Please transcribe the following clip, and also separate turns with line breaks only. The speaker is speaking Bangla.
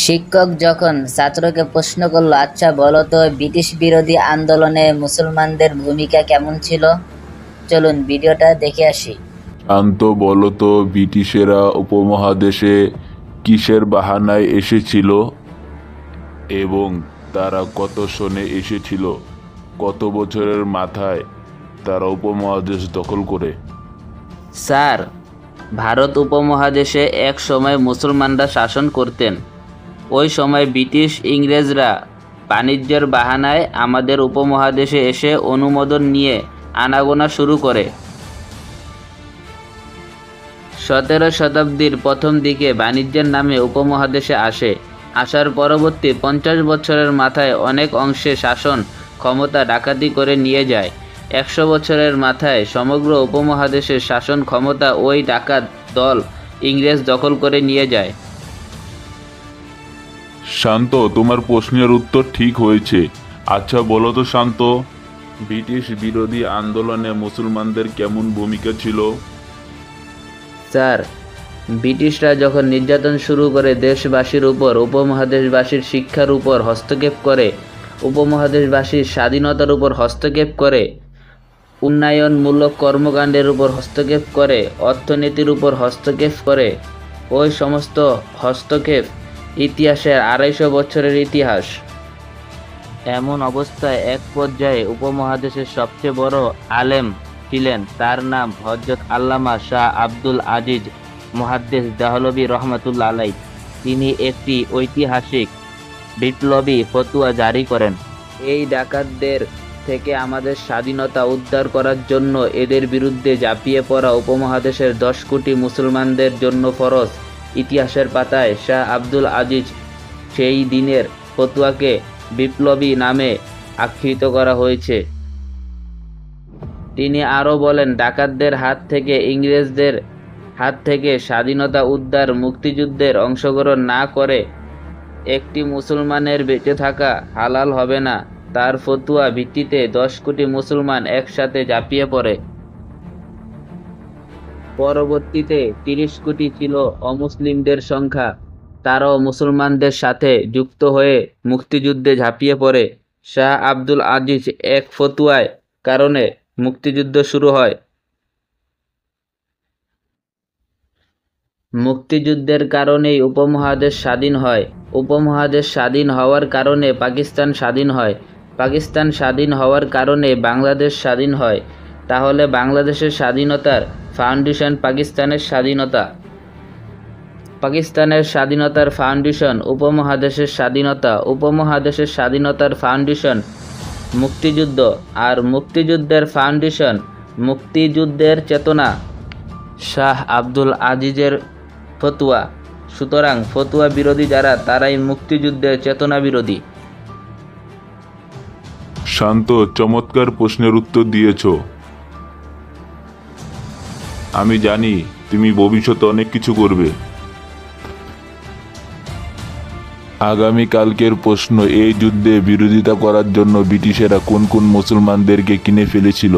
শিক্ষক যখন ছাত্রকে প্রশ্ন করল আচ্ছা বলো তো ব্রিটিশ বিরোধী আন্দোলনে মুসলমানদের ভূমিকা কেমন ছিল? চলুন ভিডিওটা দেখে আসি।
শান্ত বলো তো ব্রিটিশেরা উপমহাদেশে কিসের বাহানায় এসেছিল এবং তারা কত সনে এসেছিল? কত বছরের মাথায় তারা উপমহাদেশ দখল করে?
স্যার ভারত উপমহাদেশে এক সময় মুসলমানরা শাসন করতেন। ওই সময় ব্রিটিশ ইংরেজরা বাণিজ্যের বাহানায় আমাদের উপমহাদেশে এসে অনুমোদন নিয়ে আনাগোনা শুরু করে। সতেরো শতাব্দীর প্রথম দিকে বাণিজ্যের নামে উপমহাদেশে আসে। আসার পরবর্তী পঞ্চাশ বছরের মাথায় অনেক অংশে শাসন ক্ষমতা ডাকাতি করে নিয়ে যায়। একশো বছরের মাথায় সমগ্র উপমহাদেশের শাসন ক্ষমতা ওই ডাকাত দল ইংরেজ দখল করে নিয়ে যায়।
শান্ত, তোমার প্রশ্নের উত্তর ঠিক হয়েছে। আচ্ছা বলো তো শান্ত, ব্রিটিশ বিরোধী আন্দোলনে মুসলমানদের কেমন ভূমিকা ছিল?
স্যার, ব্রিটিশরা যখন নির্যাতন শুরু করে দেশবাসীর উপর, উপমহাদেশবাসীর শিক্ষার উপর হস্তক্ষেপ করে, উপমহাদেশবাসীর স্বাধীনতার উপর হস্তক্ষেপ করে, উন্নয়নমূলক কর্মকাণ্ডের উপর হস্তক্ষেপ করে, অর্থনীতির উপর হস্তক্ষেপ করে, ওই সমস্ত হস্তক্ষেপ ইতিহাসের আড়াইশো বছরের ইতিহাস। এমন অবস্থায় এক পর্যায়ে উপমহাদেশের সবচেয়ে বড় আলেম ছিলেন তার নাম হজরত আল্লামা শাহ আব্দুল আজিজ মুহাদ্দিস দাহলবী রহমাতুল্লা আলাই তিনি একটি ঐতিহাসিক বিপ্লবী ফতুয়া জারি করেন। এই ডাকাতদের থেকে আমাদের স্বাধীনতা উদ্ধার করার জন্য এদের বিরুদ্ধে ঝাঁপিয়ে পড়া উপমহাদেশের দশ কোটি মুসলমানদের জন্য ফরজ। ইতিহাসের পাতায় শাহ আব্দুল আজিজ সেই দিনের ফতুয়াকে বিপ্লবী নামে আখ্যিত করা হয়েছে। তিনি আরও বলেন, ডাকাতদের হাত থেকে, ইংরেজদের হাত থেকে স্বাধীনতা উদ্ধার মুক্তিযুদ্ধের অংশগ্রহণ না করে একটি মুসলমানের বেঁচে থাকা হালাল হবে না। তার ফতুয়া ভিত্তিতে দশ কোটি মুসলমান একসাথে ঝাঁপিয়ে পড়ে। পরবর্তীতে তিরিশ কোটি ছিল অমুসলিমদের সংখ্যা। তারাও মুসলমানদের সাথে যুক্ত হয়ে মুক্তিযুদ্ধে ঝাঁপিয়ে পড়ে। শাহ আব্দুল আজিজ এক ফতুয়ায় কারণে মুক্তিযুদ্ধ শুরু হয়। মুক্তিযুদ্ধের কারণেই উপমহাদেশ স্বাধীন হয়। উপমহাদেশ স্বাধীন হওয়ার কারণে পাকিস্তান স্বাধীন হয়। পাকিস্তান স্বাধীন হওয়ার কারণে বাংলাদেশ স্বাধীন হয়। তাহলে বাংলাদেশের স্বাধীনতার ফাউন্ডেশন পাকিস্তানের স্বাধীনতা। পাকিস্তানের স্বাধীনতার ফাউন্ডেশন, উপমহাদেশের স্বাধীনতা, উপমহাদেশের স্বাধীনতার ফাউন্ডেশন, মুক্তিযুদ্ধ আর মুক্তিযুদ্ধের ফাউন্ডেশন, মুক্তিযুদ্ধের চেতনা। শাহ আব্দুল আজিজের ফতুয়া। সুতরাং ফতুয়া বিরোধী যারা, তারাই মুক্তিযুদ্ধের চেতনা বিরোধী।
শান্ত, চমৎকার প্রশ্নের উত্তর দিয়েছ। আমি জানি তুমি ভবিষ্যতে অনেক কিছু করবে। আগামী কালকের প্রশ্ন, এই যুদ্ধে বিরোধিতা করার জন্য ব্রিটিশেরা কোন কোন মুসলমানদেরকে কিনে ফেলেছিল?